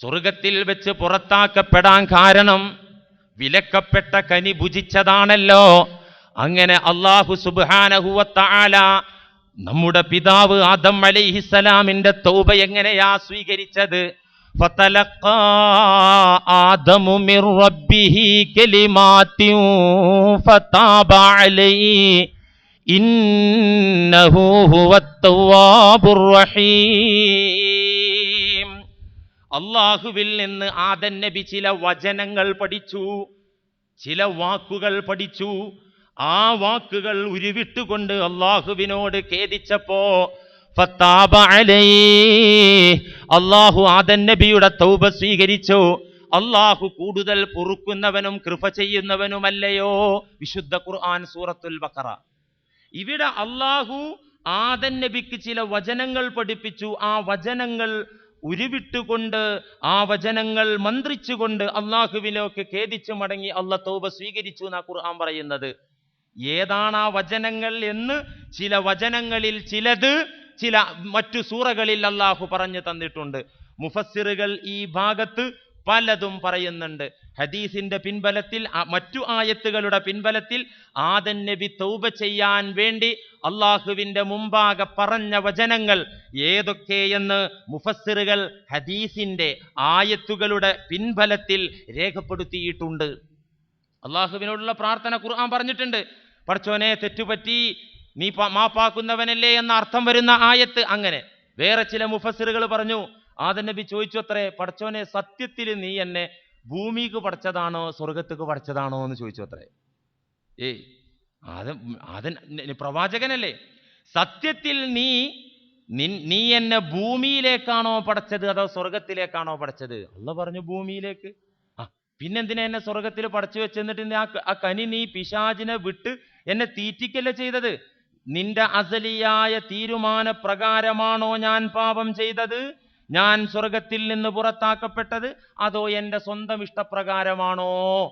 സ്വർഗത്തിൽ വെച്ച് പുറത്താക്കപ്പെടാൻ കാരണം വിലക്കപ്പെട്ട കനി ഭുജിച്ചതാണല്ലോ. അങ്ങനെ അള്ളാഹു സുബാനഹുവത്താല നമ്മുടെ പിതാവ് ആദം അലിഹിസലാമിന്റെ തൗബ എങ്ങനെയാ സ്വീകരിച്ചത്? ഇന്നഹു ഹുവത്തവാബുർ റഹീം. അള്ളാഹുവിൽ നിന്ന് ആദൻ നബി ചില വചനങ്ങൾ പഠിച്ചു ചില വാക്കുകൾ പഠിച്ചു. ആ വാക്കുകൾ ഉരുവിട്ടുകൊണ്ട് അള്ളാഹുവിനോട് ഖേദിച്ചപ്പോ. അള്ളാഹു ആദൻ നബിയുടെ തൗബ സ്വീകരിച്ചു. അള്ളാഹു കൂടുതൽ പൊറുക്കുന്നവനും കൃപ ചെയ്യുന്നവനുമല്ലയോ? വിശുദ്ധ ഖുർആൻ സൂറത്തുൽ ബക്കറ ഇവിടെ അള്ളാഹു ആദൻ നബിക്ക് ചില വചനങ്ങൾ പഠിപ്പിച്ചു. ആ വചനങ്ങൾ ഉരുവിട്ടുകൊണ്ട് ആ വചനങ്ങൾ മന്ത്രിച്ചുകൊണ്ട് അള്ളാഹുവിലേക്ക് ഖേദിച്ചു മടങ്ങി അള്ള തൗബ സ്വീകരിച്ചു എന്നാ ഖുർആൻ പറയുന്നത്. ഏതാണ് ആ വചനങ്ങൾ എന്ന് ചില വചനങ്ങളിൽ ചിലത് ചില മറ്റു സൂറകളിൽ അള്ളാഹു പറഞ്ഞു തന്നിട്ടുണ്ട്. മുഫസ്സിറുകൾ ഈ ഭാഗത്ത് പലതും പറയുന്നുണ്ട്. ഹദീസിന്റെ പിൻബലത്തിൽ മറ്റു ആയത്തുകളുടെ പിൻബലത്തിൽ ആദൻ നബി തൗബ ചെയ്യാൻ വേണ്ടി അള്ളാഹുവിന്റെ മുമ്പാകെ പറഞ്ഞ വചനങ്ങൾ ഏതൊക്കെയെന്ന് മുഫസ്സിറുകൾ ഹദീസിന്റെ ആയത്തുകളുടെ പിൻബലത്തിൽ രേഖപ്പെടുത്തിയിട്ടുണ്ട്. അള്ളാഹുവിനോടുള്ള പ്രാർത്ഥന ഖുർആൻ പറഞ്ഞിട്ടുണ്ട്. പഠിച്ചോനെ തെറ്റുപറ്റി നീ മാപ്പാക്കുന്നവനല്ലേ എന്ന അർത്ഥം വരുന്ന ആയത്ത് അങ്ങനെ. വേറെ ചില മുഫസ്സിറുകൾ പറഞ്ഞു ആദൻ നബി ചോദിച്ചു അത്രേ പടച്ചോനെ സത്യത്തിൽ നീ എന്നെ ഭൂമിക്ക് പഠിച്ചതാണോ സ്വർഗത്തേക്ക് പഠിച്ചതാണോ എന്ന് ചോദിച്ചു അത്രേ ഏയ് ആദൻ ആദൻ പ്രവാചകനല്ലേ? സത്യത്തിൽ നീ നീ എന്നെ ഭൂമിയിലേക്കാണോ പഠിച്ചത് അതോ സ്വർഗത്തിലേക്കാണോ പഠിച്ചത് അല്ല പറഞ്ഞു ഭൂമിയിലേക്ക്. ആ പിന്നെന്തിനാ എന്നെ സ്വർഗത്തിൽ പഠിച്ചു വെച്ചെന്നിട്ട് ആ കനി നീ പിശാചിനെ വിട്ട് എന്നെ തീറ്റിക്കല്ലേ ചെയ്തത്? നിന്റെ അസലിയായ തീരുമാന പ്രകാരമാണോ ഞാൻ പാപം ചെയ്തത്? ഞാൻ സ്വർഗത്തിൽ നിന്ന് പുറത്താക്കപ്പെട്ടത് അതോ എന്റെ സ്വന്തം ഇഷ്ടപ്രകാരമാണോ?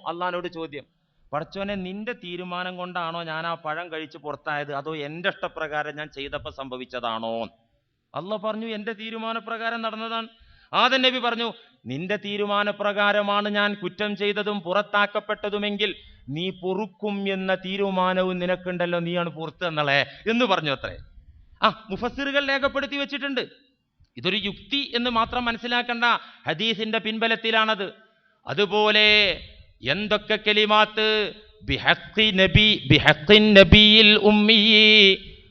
അള്ളഹാനോട് ചോദ്യം. പടച്ചോനെ നിന്റെ തീരുമാനം കൊണ്ടാണോ ഞാൻ ആ പഴം കഴിച്ച് പുറത്തായത്? അതോ എന്റെ ഇഷ്ടപ്രകാരം ഞാൻ ചെയ്തപ്പോൾ സംഭവിച്ചതാണോ? അല്ല പറഞ്ഞു എന്റെ തീരുമാനപ്രകാരം നടന്നതാണ്. ആദൻ നബി പറഞ്ഞു നിന്റെ തീരുമാനപ്രകാരമാണ് ഞാൻ കുറ്റം ചെയ്തതും പുറത്താക്കപ്പെട്ടതുമെങ്കിൽ നീ പൊറുക്കും എന്ന തീരുമാനവും നിനക്കുണ്ടല്ലോ നീയാണ് പുറത്ത് എന്നളേ എന്ന് പറഞ്ഞു അത്രേ. ആ മുഫസ്സിറുകൾ രേഖപ്പെടുത്തി വെച്ചിട്ടുണ്ട്. ഇതൊരു യുക്തി എന്ന് മാത്രം മനസ്സിലാക്കേണ്ട ഹദീസിന്റെ പിൻബലത്തിലാണത്. അതുപോലെ എന്തൊക്കെ കെലിമാത്ത്? നബി ഉമ്മി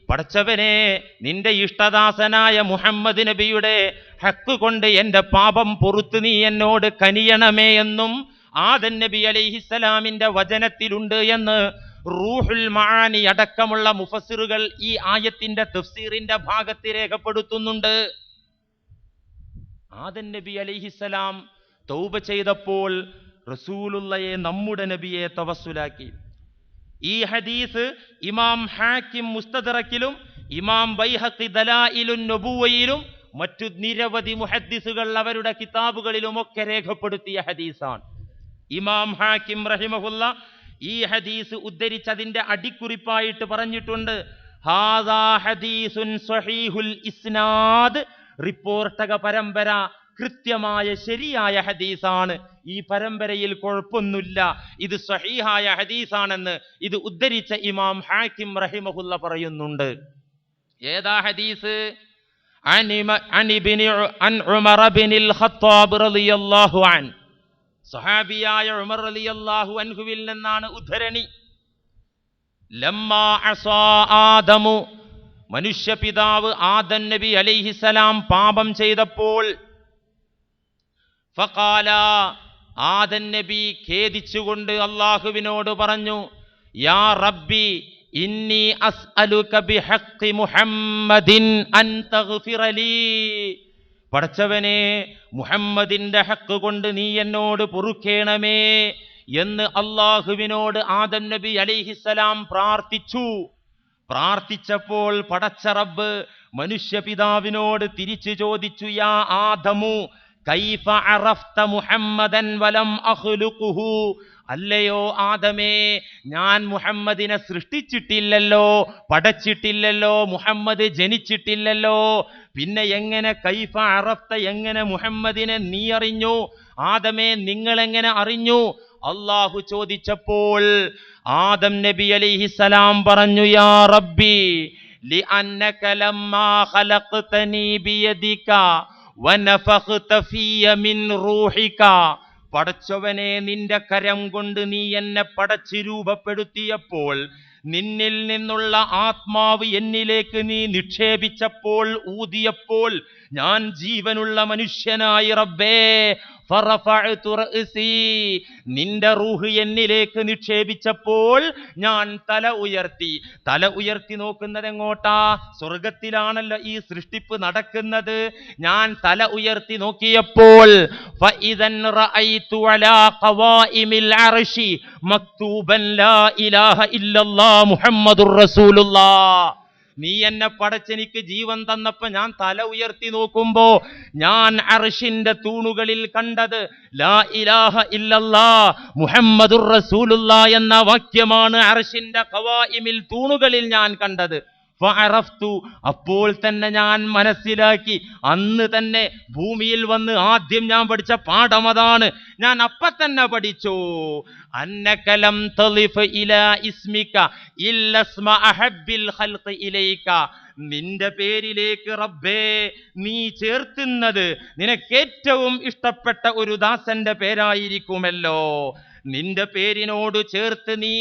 പടച്ചവനെ നിന്റെ ഇഷ്ടദാസനായ മുഹമ്മദ് നബിയുടെ ഹക്ക് കൊണ്ട് എന്റെ പാപം പൊറുത്ത് നീ എന്നോട് കനിയണമേ എന്നും ആദൻ നബി അലൈഹിസ്സലാമിന്റെ വചനത്തിലുണ്ട് എന്ന് റൂഹുൽ മാണി അടക്കമുള്ള മുഫസിറുകൾ ഈ ആയത്തിന്റെ തഫ്സീറിന്റെ ഭാഗത്ത് രേഖപ്പെടുത്തുന്നുണ്ട്. ആദൻ നബി അലിഹിസലാം തൗബ ചെയ്തപ്പോൾ റസൂലുള്ളയെ നമ്മുടെ നബിയെ തവസ്സുലാക്കി. ഈ ഹദീസ് ഇമാം ഹാക്കിം മുസ്തദറക്കിലും ഇമാം ബൈഹഖി ദലായിലും നബുവയിലും മറ്റു നിരവധി മുഹദ്ദിസുകൾ അവരുടെ കിതാബുകളിലും ഒക്കെ രേഖപ്പെടുത്തിയ ഹദീസാണ്. ഇമാം ഹാക്കിം റഹിമഹുല്ല ഈ ഹദീസ് ഉദ്ധരിച്ചതിന്റെ അടിക്കുറിപ്പായിട്ട് പറഞ്ഞിട്ടുണ്ട്. ഹാദാ ഹദീസുൻ സ്വഹീഹുൽ ഇസ്നാദ് റിപ്പോർട്ടക പരമ്പര കൃത്യമായ ശരിയായ ഹദീസാണ്. ഈ പരമ്പരയിൽ കുഴപ്പമൊന്നുമില്ല. ഇത് സഹീഹായ ഹദീസാണെന്ന് ഇത് ഉദ്ധരിച്ച ഇമാം ഹാക്കിം റഹിമഹുല്ല പറയുന്നുണ്ട്. ഏതാ ഹദീസ്? സഹാബിയായ ഉമർ അലി അള്ളാഹു അൻഹുവിൽ നിന്നാണ് ഉദ്ധരണി. ലമ്മ ആദമു മനുഷ്യപിതാവ് ആദൻ നബി അലൈഹിസലാം പാപം ചെയ്തപ്പോൾ ഫഖാല ആദൻ നബി ഖേദിച്ചുകൊണ്ട് അള്ളാഹുവിനോട് പറഞ്ഞു യാ റബ്ബി ഇന്നി അസ്അലുക ബിഹഖി മുഹമ്മദിൻ അൻ തഗ്ഫിറ ലീ. പടച്ചവനെ മുഹമ്മദിന്റെ ഹക്ക് കൊണ്ട് നീ എന്നോട് പൊറുക്കേണമേ എന്ന് അള്ളാഹുവിനോട് ആദം നബി അലിഹിസലാം പ്രാർത്ഥിച്ചു. പ്രാർത്ഥിച്ചപ്പോൾ പടച്ചറബ് മനുഷ്യപിതാവിനോട് തിരിച്ചു ചോദിച്ചു യാ ആദമു കൈഫ അറഫ്ത മുഹമ്മദൻ വലം അഹ്ലുഖുഹു അല്ലയോ ആദമേ ഞാൻ മുഹമ്മദിനെ സൃഷ്ടിച്ചിട്ടില്ലല്ലോ പടച്ചിട്ടില്ലല്ലോ മുഹമ്മദ് ജനിച്ചിട്ടില്ലല്ലോ. പിന്നെ എങ്ങനെ കൈഫ അറഫ്ത എങ്ങനെ മുഹമ്മദിനെ നീ അറിഞ്ഞു? ആദമേ നിങ്ങളെങ്ങനെ അറിഞ്ഞു? അള്ളാഹു ചോദിച്ചപ്പോൾ ആദം നബി അലിഹിസലാം പറഞ്ഞു യാ റബ്ബി لأنك لما خلقتني بيدك ونفخت في من روحك പടച്ചവനെ നിന്റെ കരം കൊണ്ട് നീ എന്നെ പടച്ച് രൂപപ്പെടുത്തിയപ്പോൾ നിന്നിൽ നിന്നുള്ള ആത്മാവ് എന്നിലേക്ക് നീ നിക്ഷേപിച്ചപ്പോൾ ഊതിയപ്പോൾ ഞാൻ ജീവനുള്ള മനുഷ്യനായി റബ്ബേ. നിന്റെ റൂഹ് എന്നിലേക്ക് നിക്ഷേപിച്ചപ്പോൾ ഞാൻ തല ഉയർത്തി. തല ഉയർത്തി നോക്കുന്നത് എങ്ങോട്ടാ സ്വർഗത്തിലാണല്ലോ ഈ സൃഷ്ടിപ്പ് നടക്കുന്നത്. ഞാൻ തല ഉയർത്തി നോക്കിയപ്പോൾ മക്തൂബൻ ലാ ഇലാഹ ഇല്ലല്ലാ മുഹമ്മദുർ റസൂലുള്ളാഹ് നീ എന്നെ പടച്ചെനിക്ക് ജീവൻ തന്നപ്പോ ഞാൻ തല ഉയർത്തി നോക്കുമ്പോ ഞാൻ അർഷിന്റെ തൂണുകളിൽ കണ്ടത് ലാ ഇലാഹ ഇല്ലല്ലാ മുഹമ്മദുർ റസൂലുള്ള എന്ന വാക്യമാണ് അർഷിന്റെ ഖവാഇമിൽ തൂണുകളിൽ ഞാൻ കണ്ടത്. ഫഅറഫ്തു അപ്പോൾ തന്നെ ഞാൻ മനസ്സിലാക്കി. അന്ന് തന്നെ ഭൂമിയിൽ വന്ന് ആദ്യം ഞാൻ പഠിച്ച പാഠം അതാണ്. ഞാൻ അപ്പ തന്നെ പഠിച്ചു. അന്നകലം തലിഫ് ഇലാ ഇസ്മിക ഇല്ലസ്മ അഹബ്ബിൽ ഖൽഖി ഇലൈക. നിന്റെ പേരിലേക്ക് റബ്ബേ നീ ചേർത്തുന്നത് നിനക്ക് ഏറ്റവും ഇഷ്ടപ്പെട്ട ഒരു ദാസന്റെ പേരായിരിക്കുമല്ലോ. നിന്റെ പേരിനോട് ചേർത്ത് നീ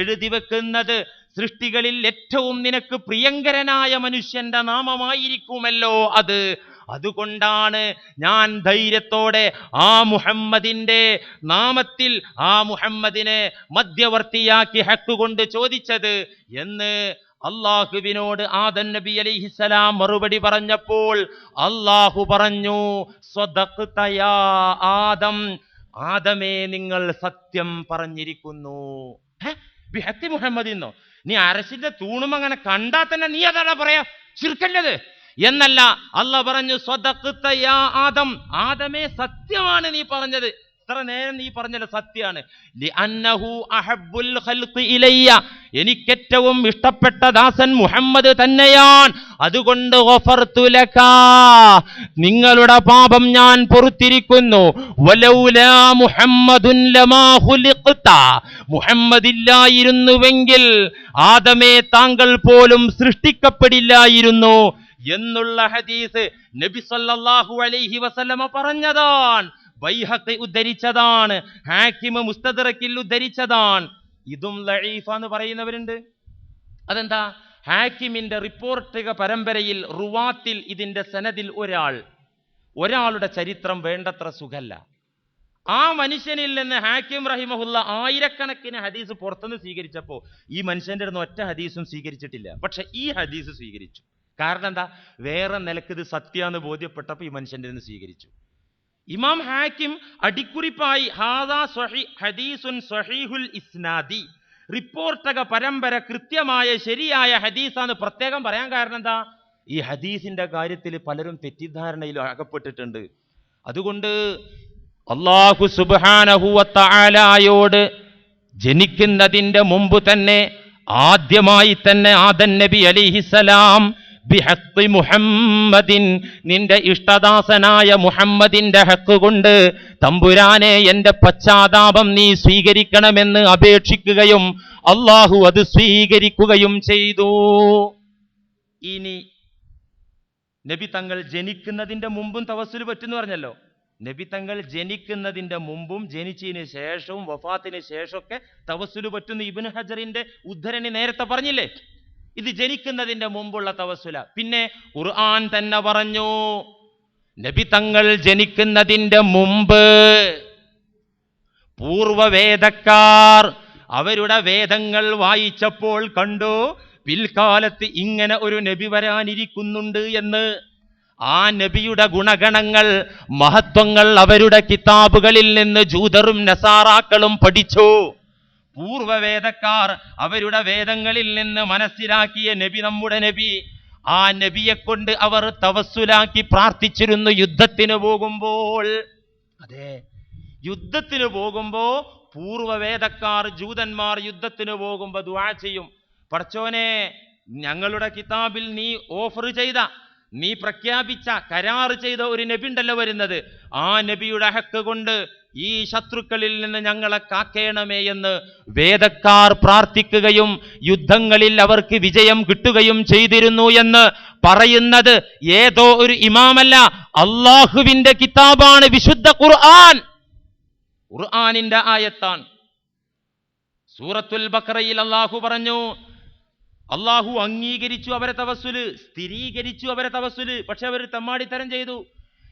എഴുതി വെക്കുന്നത് സൃഷ്ടികളിൽ ഏറ്റവും നിനക്ക് പ്രിയങ്കരനായ മനുഷ്യന്റെ നാമമായിരിക്കുമല്ലോ അത്. അതുകൊണ്ടാണ് ഞാൻ ധൈര്യത്തോടെ ആ മുഹമ്മദിന്റെ നാമത്തിൽ ആ മുഹമ്മദിനെ മധ്യവർത്തിയാക്കി ഹക്ക് കൊണ്ട് ചോദിച്ചത് എന്ന് അള്ളാഹുവിനോട് ആദൻ നബി അലിഹിസലാം മറുപടി പറഞ്ഞപ്പോൾ അള്ളാഹു പറഞ്ഞു ആദം ആദമേ നിങ്ങൾ സത്യം പറഞ്ഞിരിക്കുന്നു. മുഹമ്മദിന്നോ നീ അരശിന്റെ തൂണും അങ്ങനെ കണ്ടാ തന്നെ നീ അതാണ് പറയാ? ചുരുക്കല്ലത് എന്നല്ല അല്ല പറഞ്ഞു സ്വതക്കുത്തയാ ആദം. ആദമേ സത്യമാണ് നീ പറഞ്ഞത്. ഇത്ര നേരം നീ പറഞ്ഞത് സത്യമാണ് എനിക്കേറ്റവും ഇഷ്ടപ്പെട്ട ദാസൻ മുഹമ്മദ് തന്നെയാണ്. അതുകൊണ്ട് നിങ്ങളുടെ പാപം ഞാൻ പൊറുത്തിരിക്കുന്നു. മുഹമ്മദില്ലായിരുന്നുവെങ്കിൽ ആദമേ താങ്കൾ പോലും സൃഷ്ടിക്കപ്പെടില്ലായിരുന്നു. എന്നുള്ള ഹദീസ് നബി സല്ലല്ലാഹു അലൈഹി വസല്ലമ പറഞ്ഞതാണ്. ബൈഹഖി ഉദ്ധരിച്ചതാണ്. ഹാക്കിമ് മുസ്തദറക്കിൽ ഉദ്ധരിച്ചതാണ്. ഇതും ലഈഫ എന്ന് പറയുന്നവരുണ്ട്. അതെന്താ? ഹാക്കിമിന്റെ റിപ്പോർട്ടുക പരമ്പരയിൽ റുവാത്തിൽ ഇതിന്റെ സനദിൽ ഒരാൾ. ഒരാളുടെ ചരിത്രം വേണ്ടത്ര സുഖല്ല. ആ മനുഷ്യനിൽ നിന്ന് ഹാക്കിം റഹിമഹുല്ല ആയിരക്കണക്കിന് ഹദീസ് പുറത്തുനിന്ന് സ്വീകരിച്ചപ്പോൾ ഈ മനുഷ്യന്റെ അടുത്ത് ഒറ്റ ഹദീസും സ്വീകരിച്ചിട്ടില്ല. പക്ഷെ ഈ ഹദീസ് സ്വീകരിച്ചു. കാരണം എന്താ? വേറെ നിലയ്ക്ക് ഇത് സത്യാന്ന് ബോധ്യപ്പെട്ടപ്പോൾ ഈ മനുഷ്യന്റെ നിന്ന് സ്വീകരിച്ചു. ഇമാം ഹാക്കിം അടിക്കുറിപ്പായി ഹാദാ സ്വഹി ഹദീസുൻ സ്വഹീഹുൽ ഇസ്നാദി. റിപ്പോർട്ടക പരമ്പര കൃത്യമായ ശരിയായ ഹദീസാന്ന് പ്രത്യേകം പറയാൻ കാരണം എന്താ? ഈ ഹദീസിന്റെ കാര്യത്തിൽ പലരും തെറ്റിദ്ധാരണയിൽ അകപ്പെട്ടിട്ടുണ്ട്. അതുകൊണ്ട് അള്ളാഹു സുബാനഹുവത്തായാലോട് ജനിക്കുന്നതിന്റെ മുമ്പ് തന്നെ ആദ്യമായി തന്നെ ആദൻ നബി അലിഹിസലാം ബിഹഖ് മുഹമ്മദിൻ നിന്റെ ഇഷ്ടദാസനായ മുഹമ്മദിന്റെ ഹക്ക് കൊണ്ട് തമ്പുരാനെ എന്റെ പശ്ചാത്താപം നീ സ്വീകരിക്കണമെന്ന് അപേക്ഷിക്കുകയും അള്ളാഹു അത് സ്വീകരിക്കുകയും ചെയ്തു. ഇനി നബി തങ്ങൾ ജനിക്കുന്നതിന്റെ മുമ്പും തവസ്സുൽ പറ്റുന്നു പറഞ്ഞല്ലോ. നബി തങ്ങൾ ജനിക്കുന്നതിന്റെ മുമ്പും ജനിച്ചതിന് ശേഷവും വഫാത്തിന് ശേഷമൊക്കെ തവസ്സുൽ പറ്റുന്ന. ഇബിൻ ഹജറിന്റെ ഉദ്ധരണി നേരത്തെ പറഞ്ഞില്ലേ? ഇത് ജനിക്കുന്നതിന്റെ മുമ്പുള്ള തവസുല പിന്നെ ഖുർആൻ തന്നെ പറഞ്ഞു നബി തങ്ങൾ ജനിക്കുന്നതിന്റെ മുമ്പ് പൂർവവേദക്കാർ അവരുടെ വേദങ്ങൾ വായിച്ചപ്പോൾ കണ്ടു പിൽക്കാലത്ത് ഇങ്ങനെ ഒരു നബി വരാനിരിക്കുന്നുണ്ട് എന്ന്. ആ നബിയുടെ ഗുണഗണങ്ങൾ മഹത്വങ്ങൾ അവരുടെ കിതാബുകളിൽ നിന്ന് ജൂതറും നസാറാക്കളും പഠിച്ചു. പൂർവവേദക്കാർ അവരുടെ വേദങ്ങളിൽ നിന്ന് മനസ്സിലാക്കിയ നബി നമ്മുടെ നബി. ആ നബിയെ കൊണ്ട് അവർ തവസ്സുലാക്കി പ്രാർത്ഥിച്ചിരുന്നു യുദ്ധത്തിന് പോകുമ്പോൾ. അതെ യുദ്ധത്തിന് പോകുമ്പോൾ പൂർവവേദക്കാർ ജൂതന്മാർ യുദ്ധത്തിന് പോകുമ്പോൾ ദുആ ചെയ്യും. പടച്ചോനെ ഞങ്ങളുടെ കിതാബിൽ നീ ഓഫർ ചെയ്ത നീ പ്രഖ്യാപിച്ച കരാർ ചെയ്ത ഒരു നബി ഉണ്ടല്ലോ വരുന്നത്. ആ നബിയുടെ ഹക്ക് കൊണ്ട് ഈ ശത്രുക്കളിൽ നിന്ന് ഞങ്ങളെ കാക്കേണമേ എന്ന് വേദക്കാർ പ്രാർത്ഥിക്കുകയും യുദ്ധങ്ങളിൽ അവർക്ക് വിജയം കിട്ടുകയും ചെയ്തിരുന്നു എന്ന് പറയുന്നത് ഏതോ ഒരു ഇമാമല്ല. അള്ളാഹുവിന്റെ കിതാബാണ് വിശുദ്ധ ഖുർആൻ. ഖുർആാനിന്റെ ആയത്താണ്. സൂറത്തുൽ ബക്രയിൽ അള്ളാഹു പറഞ്ഞു അള്ളാഹു അംഗീകരിച്ചു അവരെ തവസുൽ സ്ഥിരീകരിച്ചു അവരെ തവസുൽ പക്ഷെ അവർ തമ്മാടിത്തരം ചെയ്തു.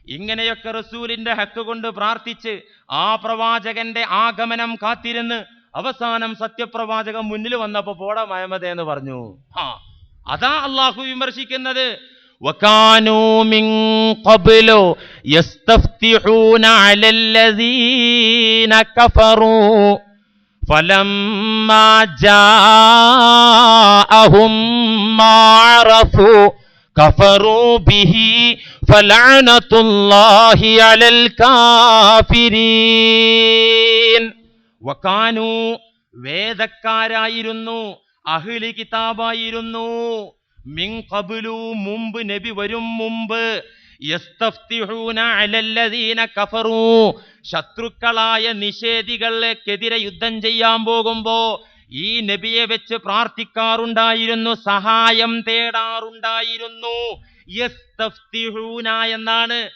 ഇങ്ങനെയൊക്കെ റസൂലിന്റെ ഹക്ക് കൊണ്ട് പ്രാർത്ഥിച്ച് ആ പ്രവാചകന്റെ ആഗമനം കാത്തിരുന്ന് അവസാനം സത്യപ്രവാചകൻ മുന്നിൽ വന്നപ്പോ പോടാ മയമത എന്ന് പറഞ്ഞു ആ അതാ അള്ളാഹു വിമർശിക്കുന്നത് وكانوا من قبل يستفتحون على الذين كفروا فلما جاءهم ما عرفوا كفروا به فلعنة الله على الكافرين وكانوا വേദക്കാരായിരുന്നു അഹ്ലി കിതാബായിരുന്നു മിൻ ഖബ്ലു മുമ്പ് നബി വരും മുമ്പ് യസ്തഫ്തിഹൂന അലല്ലദീന കഫറൂ ശത്രുക്കളായ നിഷേധികളെക്കെതിരെ യുദ്ധം ചെയ്യാൻ പോകുമ്പോ ഈ നബിയെ വെച്ച് പ്രാർത്ഥിക്കാറുണ്ടായിരുന്നു സഹായം തേടാറുണ്ടായിരുന്നു. എന്നാണ്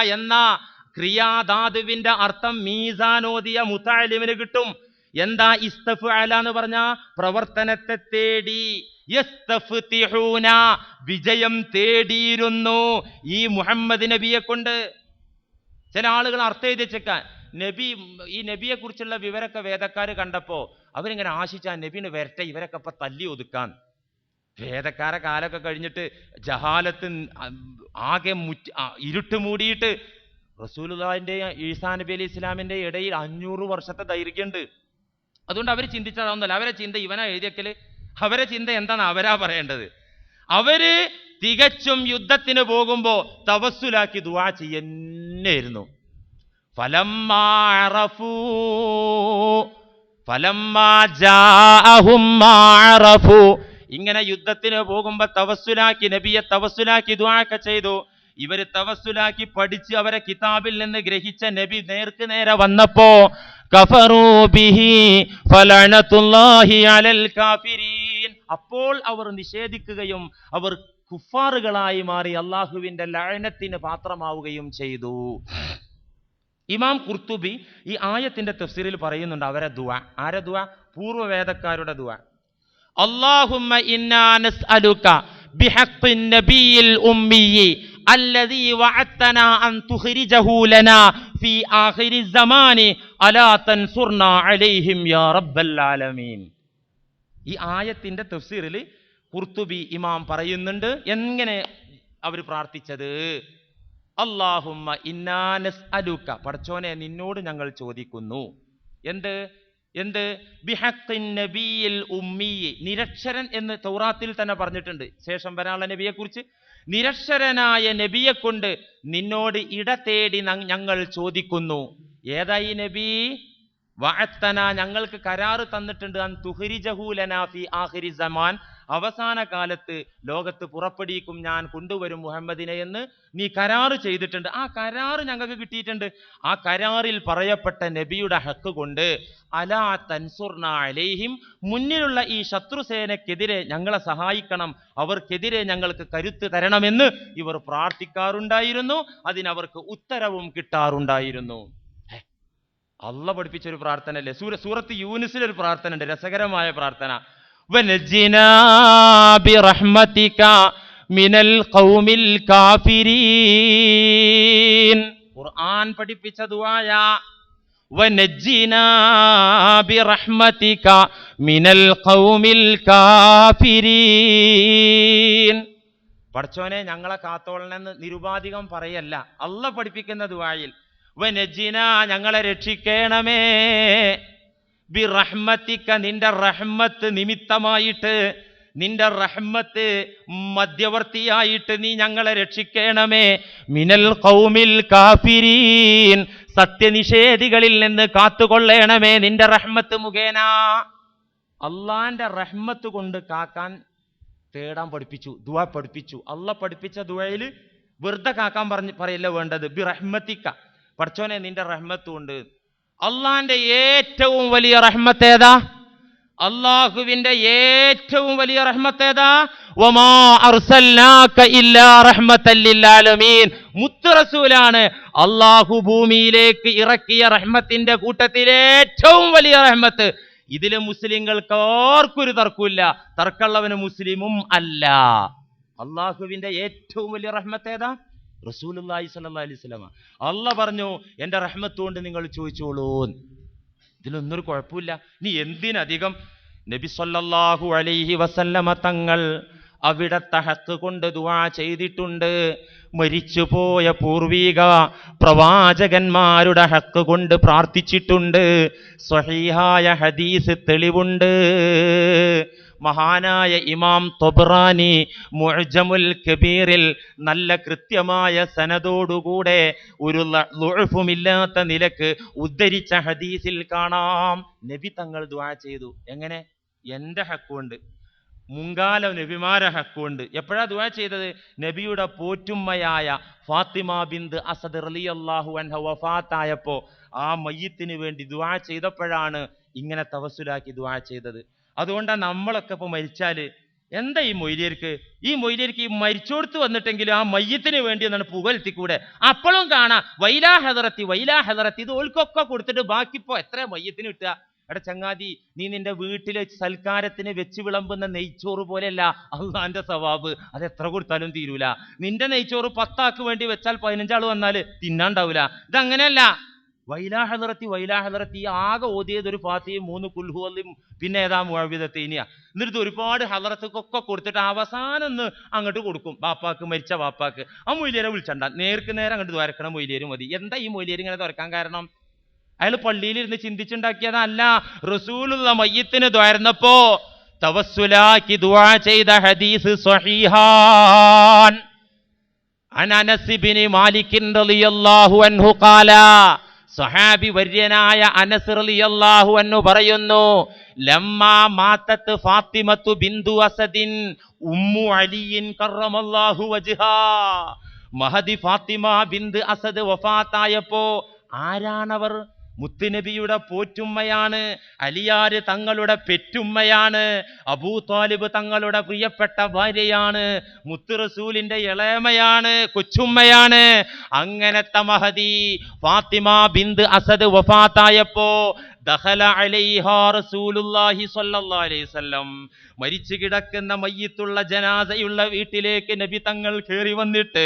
എന്ന ക്രിയാധാതുവിന്റെ അർത്ഥം മീസാനോദിയ മുത്താലിമിന് കിട്ടും. എന്താ ഇസ്തഫ് അല എന്ന് പറഞ്ഞ? പ്രവർത്തനത്തെ തേടി. വിജയം തേടിയിരുന്നു ഈ മുഹമ്മദ് നബിയെ കൊണ്ട് ചില ആളുകൾ അർത്ഥം എഴുതി വെച്ചേക്കാൻ നബി ഈ നബിയെ കുറിച്ചുള്ള വിവരമൊക്കെ വേദക്കാർ കണ്ടപ്പോ അവരിങ്ങനെ ആശിച്ച ആ നബിന് വരട്ടെ ഇവരൊക്കെ ഇപ്പൊ തല്ലി ഒതുക്കാൻ. വേദക്കാരെ കാലമൊക്കെ കഴിഞ്ഞിട്ട് ജഹാലത്ത് ആകെ മുറ്റ് ഇരുട്ട് മൂടിയിട്ട് റസൂലുള്ളാഹിന്റെ ഈസാ നബി അലി ഇസ്ലാമിന്റെ ഇടയിൽ അഞ്ഞൂറ് വർഷത്തെ ദൈർഘ്യമുണ്ട്. അതുകൊണ്ട് അവർ ചിന്തിച്ചതാവുന്നല്ല അവരെ ചിന്ത ഇവനാ എഴുതിയക്കൽ അവരെ ചിന്ത എന്താണ് അവരാ പറയേണ്ടത്. അവർ തികച്ചും യുദ്ധത്തിന് പോകുമ്പോൾ തവസ്സുലാക്കി ദുആ ചെയ്യുന്നായിരുന്നു. ഇങ്ങനെ യുദ്ധത്തിന് പോകുമ്പോ തവസ്സുലാക്കി നബിയെ തവസ്സുലാക്കി ദുആക്കെ ചെയ്തു. ഇവർ തവസ്സുലാക്കി പഠിച്ച് അവരെ കിതാബിൽ നിന്ന് ഗ്രഹിച്ച നബി നേർക്ക് നേരെ വന്നപ്പോ അപ്പോൾ അവർ നിഷേധിക്കുകയും അവർ കുഫാറുകളായി മാറി അള്ളാഹുവിന്റെ ലയനത്തിന് പാത്രമാവുകയും ചെയ്തു. ഇമാം കുർത്തുബി ഈ ആയത്തിന്റെ തഫ്സീറിൽ പറയുന്നുണ്ട് അവരെ ദുവ ആരെ ദുവ പൂർവ്വവേദക്കാരുടെ ദുവ اللهم إنا نسألك بحق النبي الأمي الذي وعدتنا أن تخرجه لنا في آخر الزمان ألا تنصرنا عليهم يا رب العالمين ഈ ആയത്തിന്റെ തഫ്സീറിൽ കുർത്തുബി ഇമാം പറയുന്നുണ്ട് എങ്ങനെ അവർ പ്രാർത്ഥിച്ചത് അള്ളാഹുമ്മ ഇന്നാനസ് അലുക്ക പടച്ചോനെ നിന്നോട് ഞങ്ങൾ ചോദിക്കുന്നു. എന്ത്? എന്ത്? ബിഹക്കിൻ നബിയിൽ നിരക്ഷരൻ എന്ന് തൗറാത്തിൽ തന്നെ പറഞ്ഞിട്ടുണ്ട്. ശേഷം വരാനുള്ള നബിയെ കുറിച്ച് നിരക്ഷരനായ നബിയെ കൊണ്ട് നിന്നോട് ഇട തേടി ഞങ്ങൾ ചോദിക്കുന്നു. ഏതായി നബി? വഅത്തന ഞങ്ങൾക്ക് കരാറ് തന്നിട്ടുണ്ട്. അൻ തുഹരിജഹൂലന ഫി ആഖിരി സമാൻ. അവസാന കാലത്ത് ലോകത്ത് പുറപ്പെടിക്കും ഞാൻ കൊണ്ടുവരും മുഹമ്മദിനെ എന്ന് നീ കരാറ് ചെയ്തിട്ടുണ്ട്. ആ കരാറ് ഞങ്ങൾക്ക് കിട്ടിയിട്ടുണ്ട്. ആ കരാറിൽ പറയപ്പെട്ട നബിയുടെ ഹക്ക് കൊണ്ട് അലാ തൻസുർന അലൈഹിം മുന്നിലുള്ള ഈ ശത്രുസേനക്കെതിരെ ഞങ്ങളെ സഹായിക്കണം. അവർക്കെതിരെ ഞങ്ങൾക്ക് കരുത്ത് തരണമെന്ന് ഇവർ പ്രാർത്ഥിക്കാറുണ്ടായിരുന്നു. അതിനവർക്ക് ഉത്തരവും കിട്ടാറുണ്ടായിരുന്നു. അള്ള പഠിപ്പിച്ച ഒരു പ്രാർത്ഥന അല്ലേ സൂര സൂറത്ത് യൂനിസിലൊരു പ്രാർത്ഥന ഉണ്ട് രസകരമായ പ്രാർത്ഥന. മിനൽ ഖൗമിൽ കാഫിരീൻ. ഖുർആൻ പഠിപ്പിച്ച ദുആയ വനജ്ജിനാ ബിറഹ്മതിക മിനൽ ഖൗമിൽ കാഫിരീൻ. പഠിച്ചോനെ ഞങ്ങളെ കാത്തോളനെന്ന് നിരുപാധികം പറയല്ല. അള്ള പഠിപ്പിക്കുന്ന ദുആയിൽ വനജിന ഞങ്ങളെ രക്ഷിക്കണമേ. ബി റഹ്മത്തിക്ക നിന്റെ റഹ്മത്ത് നിമിത്തമായിട്ട് നിന്റെ റഹ്മത്ത് മധ്യവർത്തിയായിട്ട് നീ ഞങ്ങളെ രക്ഷിക്കണമേ. മിനൽ കൗമിൽ കാഫിരീൻ സത്യനിഷേധികളിൽ നിന്ന് കാത്തുകൊള്ളണമേ നിന്റെ റഹ്മത്ത് മുഖേന. അള്ളാന്റെ റഹ്മത്ത് കൊണ്ട് കാക്കാൻ തേടാൻ പഠിപ്പിച്ചു ദുവ പഠിപ്പിച്ചു. അല്ല പഠിപ്പിച്ച ദുവയിൽ വെറുതെ കാക്കാൻ പറഞ്ഞ് പറയല്ല വേണ്ടത്? ബി റഹ്മത്തിക്ക. പഠിച്ചോനെ നിന്റെ റഹ്മത്ത് കൊണ്ട്. അള്ളാന്റെ ഏറ്റവും വലിയ റഹ്മത്തേതാ അള്ളാഹുവിന്റെ ഏറ്റവും വലിയ റഹ്മത്ത് ഏതാ? വമാ അർസൽനാക ഇല്ലാ റഹ്മത്തൽ ലില്ലാലമീൻ. മുത്ത് റസൂലാണ് അള്ളാഹു ഭൂമിയിലേക്ക് ഇറക്കിയ റഹ്മത്തിന്റെ കൂട്ടത്തിലെ ഏറ്റവും വലിയ റഹ്മത്ത്. ഇതിലെ മുസ്ലിങ്ങൾക്ക് ആർക്കൊരു തർക്കമില്ല തർക്കമുള്ളവന് മുസ്ലിമും അല്ല. അള്ളാഹുവിന്റെ ഏറ്റവും വലിയ റഹ്മത്ത് റസൂലുള്ളാഹി സ്വല്ലല്ലാഹി അലൈഹി വസല്ലമ. അല്ല പറഞ്ഞു എന്റെ റഹ്മത്തുകൊണ്ട് നിങ്ങൾ ചോദിച്ചോളൂ. ഇതിലൊന്നൊരു കുഴപ്പമില്ല. നീ എന്തിനധികം? നബി സല്ലല്ലാഹു അലൈഹി വസല്ലമ തങ്ങൾ അവിടെ തഹത്ത് കൊണ്ട് ദുവാ ചെയ്തിട്ടുണ്ട്. മരിച്ചുപോയ പൂർവീക പ്രവാചകന്മാരുടെ ഹക്ക് കൊണ്ട് പ്രാർത്ഥിച്ചിട്ടുണ്ട്. സ്വഹീഹായ ഹദീസ് തെളിവുണ്ട്. മഹാനായ ഇമാം തൊബ്രാനി മുഴജമുൽ കബീറിൽ നല്ല കൃത്യമായ സനതോടുകൂടെ ഒരു ലുഴഫുമില്ലാത്ത നിലയ്ക്ക് ഉദ്ധരിച്ച ഹദീസിൽ കാണാം. നബി തങ്ങൾ ദ്വാ ചെയ്തു. എങ്ങനെ? എന്റെ ഹക്കുണ്ട്. മുങ്കാല നബിമാരെ ഹക്കുണ്ട്. എപ്പോഴാ ദുവാ ചെയ്തത്? നബിയുടെ പോറ്റുമ്മയായ ഫാത്തിമ ബിന്ദ് അസദ് റളിയല്ലാഹു അൻഹ വഫാത്തായപ്പോ ആ മയ്യത്തിന് വേണ്ടി ദുവാ ചെയ്തപ്പോഴാണ് ഇങ്ങനെ തവസുലാക്കി ദുവാ ചെയ്തത്. അതുകൊണ്ടാണ് നമ്മളൊക്കെ ഇപ്പോൾ മരിച്ചാൽ. എന്താ ഈ മൊയ്ലിയർക്ക് ഈ മൊയ്ലിയർക്ക് ഈ മരിച്ചോടുത്ത് വന്നിട്ടെങ്കിലും ആ മയ്യത്തിന് വേണ്ടി എന്നാണ് പുകഴ്ത്തിക്കൂടെ? അപ്പോഴും കാണാം വൈലാ ഹെതറത്തി വൈലാ ഹെതറത്തി ഇത് ഓൾക്കൊക്കെ കൊടുത്തിട്ട് ബാക്കിപ്പോ എത്ര മയ്യത്തിന് കിട്ടുക? എടാ ചങ്ങാതി നീ നിന്റെ വീട്ടിലെ സൽക്കാരത്തിന് വെച്ച് വിളമ്പുന്ന നെയ്ച്ചോറ് പോലെയല്ല അള്ളാന്റെ സവാബ്. അത് എത്ര കൊടുത്താലും തീരൂല. നിന്റെ നെയ്ച്ചോറ് പത്താക്ക് വേണ്ടി വെച്ചാൽ പതിനഞ്ചാൾ വന്നാൽ തിന്നാണ്ടാവൂല. ഇതങ്ങനെയല്ല. വൈലാഹലറത്തി വൈലാഹലറത്തി ആകെ ഓതിയത് ഒരു ഫാത്തിയും മൂന്ന് കുൽഹുവല്ലും പിന്നെ ഏതാ മുഴവിധത്തീനിയ എന്നിട്ട് ഒരുപാട് ഹലറത്തൊക്കെ കൊടുത്തിട്ട് അവസാനം ഒന്ന് അങ്ങോട്ട് കൊടുക്കും ബാപ്പാക്ക് മരിച്ച ബാപ്പാക്ക് ആ മൊയ്ലിയരെ വിളിച്ചണ്ട നേർക്ക് നേരെ അങ്ങോട്ട് തുരക്കണ മൊയ്ലിയര് മതി എന്താ ഈ മൊയ്ലിയർ ഇങ്ങനെ തുറക്കാൻ കാരണം അയാൾ പള്ളിയിലിരുന്ന് ചിന്തിച്ചുണ്ടാക്കിയതല്ല റസൂലുള്ള മയ്യത്തിന് ദ്വാരുന്നപ്പോ തവസ്സുലാക്കി ദുആ ചെയ്ത ഹദീസ് സ്വഹീഹാൻ عن انس بن مالك رضي الله عنه قال സഹാബി വര്യനായ അനസ് റളിയല്ലാഹു അൻഹു പറയുന്നു ലമ്മാ മാത്തത്ത് ഫാത്തിമത്തു ബിന്ദു അസദിൻ ഉമ്മു അലിയിൻ കറമല്ലാഹു വജ്ഹാ. മഹദി ഫാത്തിമ ബിന്ദ് അസദ് വഫാത്തായപ്പോ ആരാണവർ? മുത്തുനബിയുടെ പോറ്റുമ്മയാണ് അലിയാര് തങ്ങളുടെ പെറ്റുമ്മയാണ് അബൂ താലിബ് തങ്ങളുടെ പ്രിയപ്പെട്ട ഭാര്യയാണ് മുത്തു റസൂലിന്റെ ഇളയമയാണ് കൊച്ചുമ്മയാണ്. അങ്ങനത്തെ മഹതി ഫാത്തിമ ബിന്ദ് അസദ് വഫാത്തായപ്പോ മരിച്ചു കിടക്കുന്ന മയ്യത്തുള്ള ജനാസയുള്ള വീട്ടിലേക്ക് നബി തങ്ങൾ കയറി വന്നിട്ട്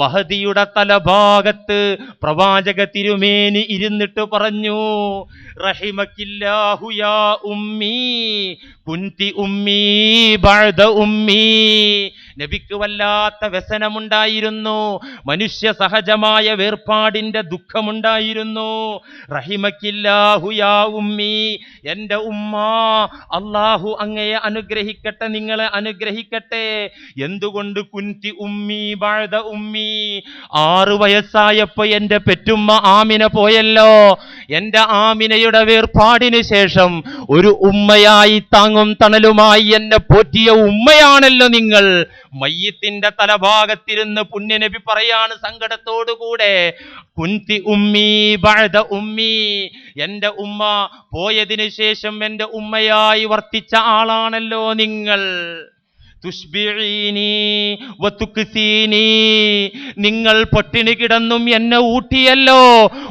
മഹദിയുടെ തലഭാഗത്ത് പ്രവാചക തിരുമേനി ഇരുന്നിട്ട് പറഞ്ഞു റഹിമക്കില്ലാഹുയാ ഉമ്മീ കുന്തി ഉമ്മി ബഴദ ഉമ്മീ. നബിക്ക് വല്ലാത്ത വ്യസനമുണ്ടായിരുന്നു. മനുഷ്യ സഹജമായ വേർപാടിന്റെ ദുഃഖമുണ്ടായിരുന്നു. റഹിമക്കില്ലാഹു യാ ഉമ്മി അള്ളാഹു അങ്ങയെ അനുഗ്രഹിക്കട്ടെ നിങ്ങളെ അനുഗ്രഹിക്കട്ടെ. എന്തുകൊണ്ട് കുന്തി ഉമ്മി ബാഴത ഉമ്മി? ആറു വയസ്സായപ്പോ എന്റെ പെറ്റുമ്മ ആമിന പോയല്ലോ. എന്റെ ആമിനയുടെ വേർപാടിന് ശേഷം ഒരു ഉമ്മയായി താങ്ങും തണലുമായി എന്നെ പോറ്റിയ ഉമ്മയാണല്ലോ നിങ്ങൾ. മയ്യത്തിന്റെ തലഭാഗത്തിരുന്ന് പുണ്യനബി പറയാണ് സങ്കടത്തോടുകൂടെ. കുന്തി ഉമ്മി ബഴത ഉമ്മി. എന്റെ ഉമ്മ പോയതിനു ശേഷം എന്റെ ഉമ്മയായി വർത്തിച്ച ആളാണല്ലോ നിങ്ങൾ. നിങ്ങൾ പട്ടിണി കിടന്നും എന്നെ ഊട്ടിയല്ലോ.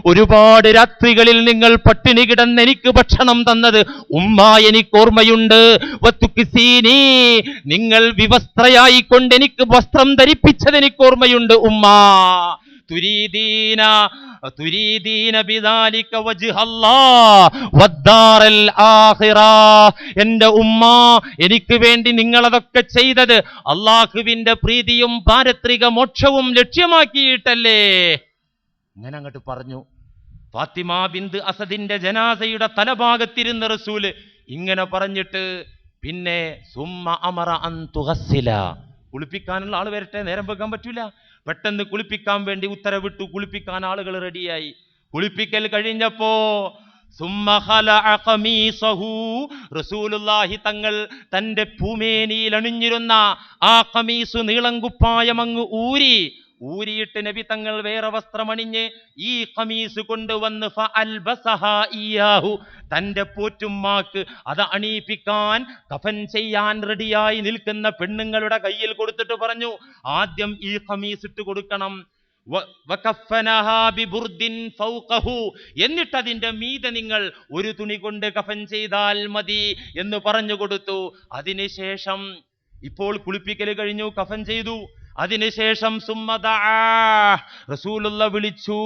ഒരുപാട് രാത്രികളിൽ നിങ്ങൾ പട്ടിണി കിടന്ന് എനിക്ക് ഭക്ഷണം തന്നത് ഉമ്മ എനിക്ക് ഓർമ്മയുണ്ട്. നിങ്ങൾ വിവസ്ത്രയായിക്കൊണ്ട് എനിക്ക് വസ്ത്രം ധരിപ്പിച്ചത് എനിക്ക് ഓർമ്മയുണ്ട് ഉമ്മ. തുരീദീന ബിദാലിക വജ്ഹല്ലാ ഉമ്മ എനിക്ക് വേണ്ടി നിങ്ങളതൊക്കെ ചെയ്തത് അള്ളാഹുവിന്റെ പ്രീതിയും പാരത്രിക മോക്ഷവും ലക്ഷ്യമാക്കിയിട്ടല്ലേ? ഞാൻ അങ്ങോട്ട് പറഞ്ഞു. ഫാത്തിമ ബിന്ദ് അസദിന്റെ ജനാസയുടെ തലഭാഗത്തിരുന്ന റസൂൽ ഇങ്ങനെ പറഞ്ഞിട്ട് പിന്നെ സുമ്മ അമറ അൻ കുളിപ്പിക്കാനുള്ള ആൾ വരട്ടെ നേരം വെക്കാൻ പറ്റൂല. പെട്ടെന്ന് കുളിപ്പിക്കാൻ വേണ്ടി ഉത്തരവിട്ടു കുളിപ്പിക്കാൻ ആളുകൾ റെഡിയായി കുളിപ്പിക്കൽ കഴിഞ്ഞപ്പോ. റസൂലുള്ളാഹി തങ്ങൾ തന്റെ ഭൂമേനിയിൽ അണിഞ്ഞിരുന്ന ആ കമീസ് നീളം ഊരി ഊരിയിട്ട് നബി തങ്ങൾ വേറെ വസ്ത്രമണിഞ്ഞ് ഈ ഖമീസ് കൊണ്ടുവന്ന്. തന്റെ പോറ്റുമ്മാക്ക് അത് അണിയിപ്പിക്കാൻ കഫൻ ചെയ്യാൻ റെഡിയായി നിൽക്കുന്ന പെണ്ണുങ്ങളുടെ കയ്യിൽ കൊടുത്തിട്ട് പറഞ്ഞു ആദ്യം ഈ ഖമീസ് ഇട്ട് കൊടുക്കണം മീത. എന്നിട്ട് അതിന്റെ മീതെ നിങ്ങൾ ഒരു തുണി കൊണ്ട് കഫൻ ചെയ്താൽ മതി എന്ന് പറഞ്ഞു കൊടുത്തു അതിനുശേഷം ഇപ്പോൾ കുളിപ്പിക്കൽ കഴിഞ്ഞു കഫൻ ചെയ്തു അതിനുശേഷം സുമ്മത റസൂലുള്ള വിളിച്ചു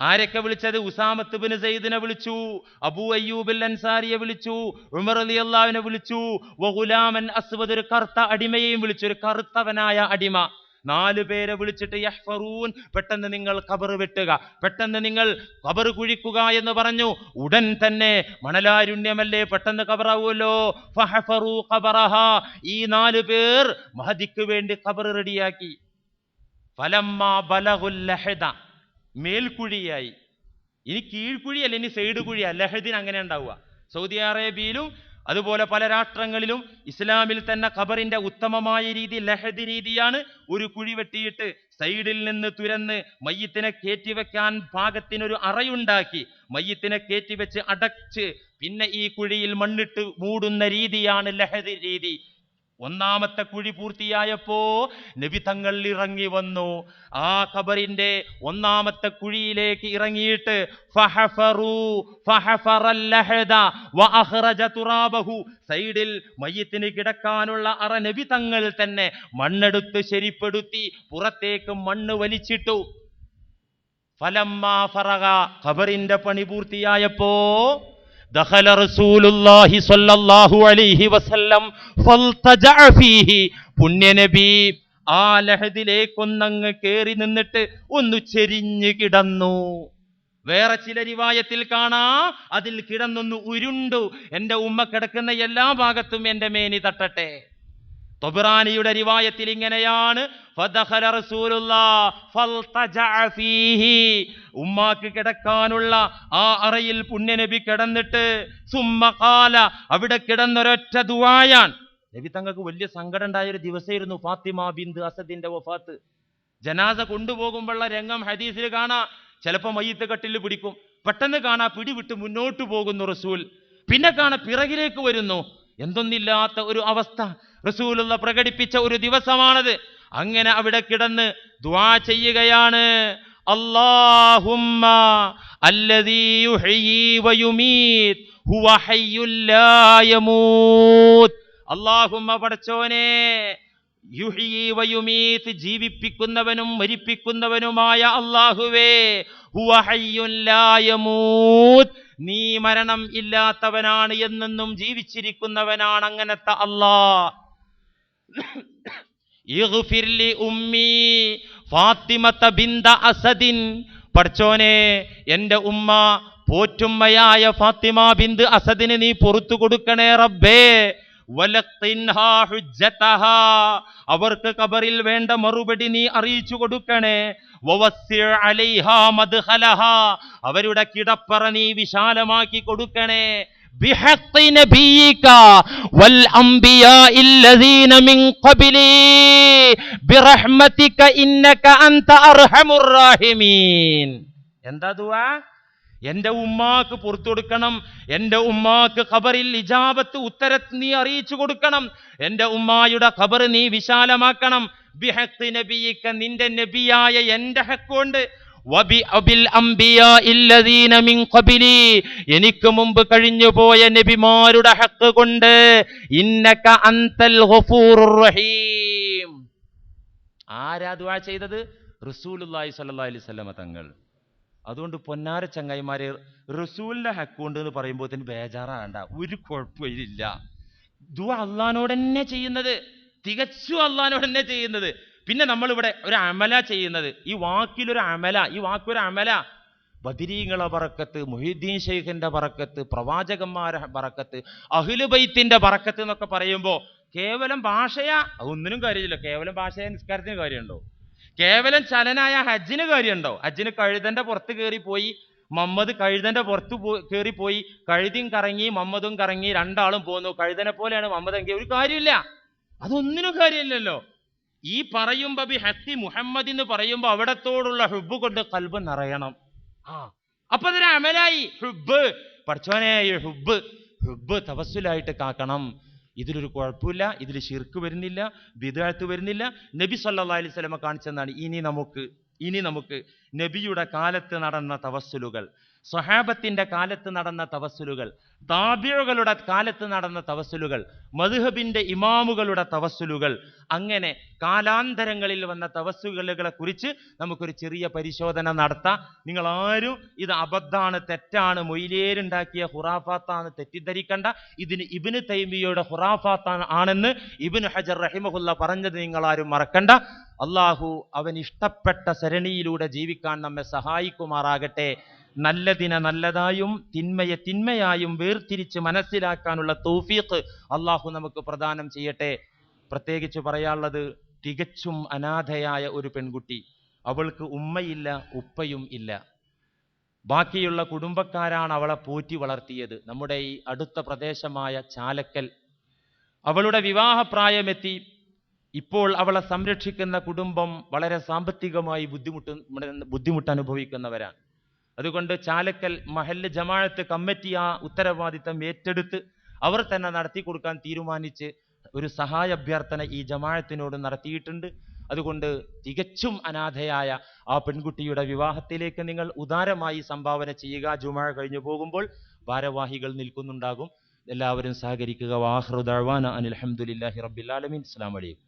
ആരൊക്കെ വിളിച്ചത്? ഉസാമത്ത് ബിൻ സയ്യിദിനെ വിളിച്ചു അബൂ അയ്യൂബിൽ അൻസാരിയെ വിളിച്ചു ഉമർ അലി അള്ളാവിനെ വിളിച്ചു ഗുലാമൻ അസ്വദ് ഒരു കറുത്ത അടിമയെയും വിളിച്ചു ഒരു കറുത്തവനായ അടിമ. നാലു പേരെ വിളിച്ചിട്ട് യഹ്ഫറൂൻ പെട്ടെന്ന് നിങ്ങൾ കബർ വെട്ടുക. പെട്ടെന്ന് നിങ്ങൾ കബർ കുഴിക്കുക എന്ന് പറഞ്ഞു. ഉടൻ തന്നെ മണലാരുണ്യമല്ലേ പെട്ടെന്ന് കബറാവുമല്ലോ ഈ നാല് പേർ മഹദിക്ക് വേണ്ടി കബർ റെഡിയാക്കി. മേൽക്കുഴിയായി. ഇനി കീഴ്ക്കുഴിയല്ല ഇനി സൈഡ് കുഴിയാ ലഹദിന് അങ്ങനെ ഉണ്ടാവുക. സൗദി അറേബ്യയിലും അതുപോലെ പല രാഷ്ട്രങ്ങളിലും ഇസ്ലാമിൽ തന്നെ ഖബറിന്റെ ഉത്തമമായ രീതി ലഹദി രീതിയാണ് ഒരു കുഴി വെട്ടിയിട്ട് സൈഡിൽ നിന്ന് തുരന്ന് മയ്യത്തിനെ കയറ്റിവെക്കാൻ പാകത്തിനൊരു അറയുണ്ടാക്കി. മയ്യത്തിനെ കയറ്റിവെച്ച് അടച്ച് പിന്നെ ഈ കുഴിയിൽ മണ്ണിട്ട് മൂടുന്ന രീതിയാണ് ലഹദി രീതി. ഒന്നാമത്തെ കുഴി പൂർത്തിയായപ്പോ നബി തങ്ങൾ ഇറങ്ങി വന്നു. ആ ഖബറിന്റെ ഒന്നാമത്തെ കുഴിയിലേക്ക് ഇറങ്ങിയിട്ട് സൈഡിൽ മയ്യത്തിന് കിടക്കാനുള്ള അറ നബി തങ്ങൾ തന്നെ മണ്ണെടുത്ത് ശരിപ്പെടുത്തി പുറത്തേക്ക് മണ്ണ് വലിച്ചിട്ടു. ഫലമ്മാ ഫറക ഖബറിന്റെ പണി പൂർത്തിയായപ്പോ ദഖല റസൂലുള്ളാഹി الله അലൈഹി വസല്ലം ഫൽതജഅ ഫീഹി. പുണ്യനബി ആ ലഹദിലേക്കൊന്നങ്ങ് കേറി നിന്നിട്ട് ഒന്ന് ചെരിഞ്ഞു കിടന്നു. വേറെ ചില റിവായത്തിൽ കാണാ അതിൽ കിടന്നൊന്ന് ഉരുണ്ടു. എന്റെ ഉമ്മ കിടക്കുന്ന എല്ലാ ഭാഗത്തും എന്റെ മേനി തട്ടട്ടെ. തൊബറാനിയുടെ റിവായത്തിൽ ഇങ്ങനെയാണ്. ഉമ്മാക്ക് കിടക്കാനുള്ള ആ അറയിൽ പുണ്യനബി കിടന്നിട്ട് സുമ്മകാല അവിടെ കിടന്നൊരൊറ്റ ദുവായാൻ നബി തങ്ങൾക്ക് വലിയ സങ്കടം ഉണ്ടായ ഒരു ദിവസമായിരുന്നു ഫാത്തിമ ബിന്ദ് അസദിന്റെ വഫാത്ത്. ജനാസ കൊണ്ടുപോകുമ്പോഴുള്ള രംഗം ഹദീസിൽ കാണാ. ചിലപ്പോൾ മയ്യത്ത് കട്ടിൽ പിടിക്കും. പെട്ടെന്ന് കാണാ പിടിവിട്ട് മുന്നോട്ട് പോകുന്നു റസൂൽ. പിന്നെ കാണാ പിറകിലേക്ക് വരുന്നു. എന്തൊന്നില്ലാത്ത ഒരു അവസ്ഥ. റസൂലുള്ള പ്രകടിപ്പിച്ച ഒരു ദിവസമാണത്. അങ്ങനെ അവിടെ കിടന്ന് ദ്വാ ചെയ്യുകയാണ്. യമൂത്. അല്ലാഹുമ്മ പടച്ചോനെ യുഹ്യീ വയുമീത് ജീവിപ്പിക്കുന്നവനും മരിപ്പിക്കുന്നവനുമായ അല്ലാഹുവേ ഹുവ ഹയ്യുൻ ലാ യമൂത്. നീ മരണം ഇല്ലാത്തവനാണ് എന്നെന്നും ജീവിച്ചിരിക്കുന്നവനാണ് അങ്ങനത്തെ അല്ലാ ഫാത്തിമത്ത ബിന്ദ അസദിൻ പഠിച്ചോനെ എന്റെ ഉമ്മ പോറ്റുമ്മയായ ഫാത്തിമ ബിന്ദ് അസദിന് നീ പുറത്തു കൊടുക്കണേ റബ്ബേ. അവർക്ക് കബറിൽ വേണ്ട മറുപടി നീ അറിയിച്ചു കൊടുക്കണേ. അവരുടെ കിടപ്പറ നീ വിശാലമാക്കി കൊടുക്കണേ بحق نبيك والأنبياء الذين من قبلي برحمتك إنك أنت أرحم الراحمين എന്താ ദുആ എന്റെ ഉമ്മാക്ക് പുറത്തു കൊടുക്കണം എന്റെ ഉമ്മാക്ക് ഖബറിൽ ഇജാബത്ത് ഉത്തരത്ത് നീ അറിയിച്ചു കൊടുക്കണം എന്റെ ഉമ്മായുടെ ഖബർ നീ വിശാലമാക്കണം ബിഹത്ത് നബിയിക്ക നിന്റെ നബിയായ എന്റെ ഹക്കുണ്ട്. എനിക്ക് മുമ്പ് കഴിഞ്ഞുപോയ നബിമാരുടെ ഹക്ക് കൊണ്ട് ഇന്നക അന്തൽ റഹീം. ആരാ ദുആ ചെയ്തത്? റസൂലുല്ലാഹി സ്വല്ലല്ലാഹി അലൈഹി വസല്ലമ തങ്ങൾ. അതുകൊണ്ട് പൊന്നാര ചങ്ങായിമാരെ റസൂലിന്റെ ഹക്കുണ്ട് എന്ന് പറയുമ്പോൾ ബേജാറാകണ്ട. ഒരു കുഴപ്പമില്ല ദുആ അള്ളഹാനോട് തന്നെ ചെയ്യുന്നത്. തികച്ചും അള്ളഹാനോട് തന്നെ ചെയ്യുന്നത്. പിന്നെ നമ്മളിവിടെ ഒരു അമല ചെയ്യുന്നത്. ഈ വാക്കിലൊരു അമല ഈ വാക്കൊരു അമല. ബദിരീങ്ങളെ പറക്കത്ത് മൊഹീദ്ദീൻ ഷെയ്ഖിന്റെ പറക്കത്ത് പ്രവാചകന്മാരെ പറക്കത്ത് അഖിലുബൈത്തിന്റെ പറക്കത്ത് എന്നൊക്കെ പറയുമ്പോൾ കേവലം ഭാഷയാ അതൊന്നിനും കാര്യമില്ല. കേവലം ഭാഷയ നിസ്കാരത്തിന് കാര്യമുണ്ടോ? കേവലം ചലനായ ഹജ്ജിന് കാര്യമുണ്ടോ? ഹജ്ജിന് കഴുതന്റെ പുറത്ത് കയറി പോയി മമ്മദ് കഴുതന്റെ പുറത്ത് കയറി പോയി കഴുതിയും കറങ്ങി മമ്മദും കറങ്ങി രണ്ടാളും പോന്നു. കഴുതനെ പോലെയാണ് മമ്മദ് എങ്കിൽ ഒരു കാര്യമില്ല. അതൊന്നിനും കാര്യമില്ലല്ലോ. ഈ പറയുമ്പോ ബി ഹത്തി മുഹമ്മദ് എന്ന് പറയുമ്പോ അവിടത്തോടുള്ള ഹുബ് കൊണ്ട് കൽബ് നിറയണം. ആ. അപ്പൊ അതൊരു അമലായി. ഹുബ്. പഠിച്ചോനെ ഈ ഹുബ്. ഹുബ് തപസ്സിലായിട്ട് കാക്കണം. ഇതിലൊരു കുഴപ്പമില്ല ഇതിൽ ഷിർക്ക് വരുന്നില്ല വിദാഴ്ത്ത് വരുന്നില്ല. നബി സല്ലാ അലൈഹി സ്വലമ കാണിച്ചെന്നാണ് ഇനി നമുക്ക് ഇനി നമുക്ക് നബിയുടെ കാലത്ത് നടന്ന തവസ്സുലുകൾ. സ്വഹാബത്തിന്റെ കാലത്ത് നടന്ന തവസ്സുലുകൾ താബിഴുകളുടെ കാലത്ത് നടന്ന തവസ്സുലുകൾ മധുഹബിന്റെ ഇമാമുകളുടെ തവസ്സുലുകൾ അങ്ങനെ കാലാന്തരങ്ങളിൽ വന്ന തവസ്സുലുകളെ കുറിച്ച് നമുക്കൊരു ചെറിയ പരിശോധന നടത്താം. നിങ്ങൾ ആരും ഇത് അബദ്ധാണ് തെറ്റാണ് മൊയിലേരുണ്ടാക്കിയ ഹുറാഫാത്താണ് തെറ്റിദ്ധരിക്കണ്ട. ഇതിന് ഇബിന് തൈമിയുടെ ഹുറാഫാത്താണ് ആണെന്ന് ഇബിന് ഹജർ റഹിമഹുല്ല പറഞ്ഞത് നിങ്ങൾ ആരും മറക്കണ്ട. അള്ളാഹു അവൻ ഇഷ്ടപ്പെട്ട സരണിയിലൂടെ ജീവിക്കാൻ നമ്മെ സഹായിക്കുമാറാകട്ടെ. നല്ലതിനെ നല്ലതായും തിന്മയെ തിന്മയായും വേർതിരിച്ച് മനസ്സിലാക്കാനുള്ള തൗഫീഖ് അള്ളാഹു നമുക്ക് പ്രദാനം ചെയ്യട്ടെ. പ്രത്യേകിച്ച് പറയാനുള്ളത് തികച്ചും അനാഥയായ ഒരു പെൺകുട്ടി. അവൾക്ക് ഉമ്മയില്ല ഉപ്പയും ഇല്ല. ബാക്കിയുള്ള കുടുംബക്കാരാണ് അവളെ പോറ്റി വളർത്തിയത്. നമ്മുടെ ഈ അടുത്ത പ്രദേശമായ ചാലക്കൽ. അവളുടെ വിവാഹപ്രായമെത്തി. ഇപ്പോൾ അവളെ സംരക്ഷിക്കുന്ന കുടുംബം വളരെ സാമ്പത്തികമായി ബുദ്ധിമുട്ട് ബുദ്ധിമുട്ട് അനുഭവിക്കുന്നവരാണ്. അതുകൊണ്ട് ചാലക്കൽ മഹല്ല് ജമാഅത്ത് കമ്മിറ്റി ആ ഉത്തരവാദിത്തം ഏറ്റെടുത്ത് അവർ തന്നെ നടത്തി കൊടുക്കാൻ തീരുമാനിച്ച് ഒരു സഹായ അഭ്യർത്ഥന ഈ ജമാഅത്തിനോട് നടത്തിയിട്ടുണ്ട്. അതുകൊണ്ട് തികച്ചും അനാഥയായ ആ പെൺകുട്ടിയുടെ വിവാഹത്തിലേക്ക് നിങ്ങൾ ഉദാരമായി സംഭാവന ചെയ്യുക. ജുമാ കഴിഞ്ഞു പോകുമ്പോൾ ഭാരവാഹികൾ നിൽക്കുന്നുണ്ടാകും. എല്ലാവരും സഹകരിക്കുക. വാഹൃദാൻ അനിൽ അഹമ്മദില്ലാഹി റബ്ബിൽ ആലമീൻ. അസ്സാം വലൈക്കും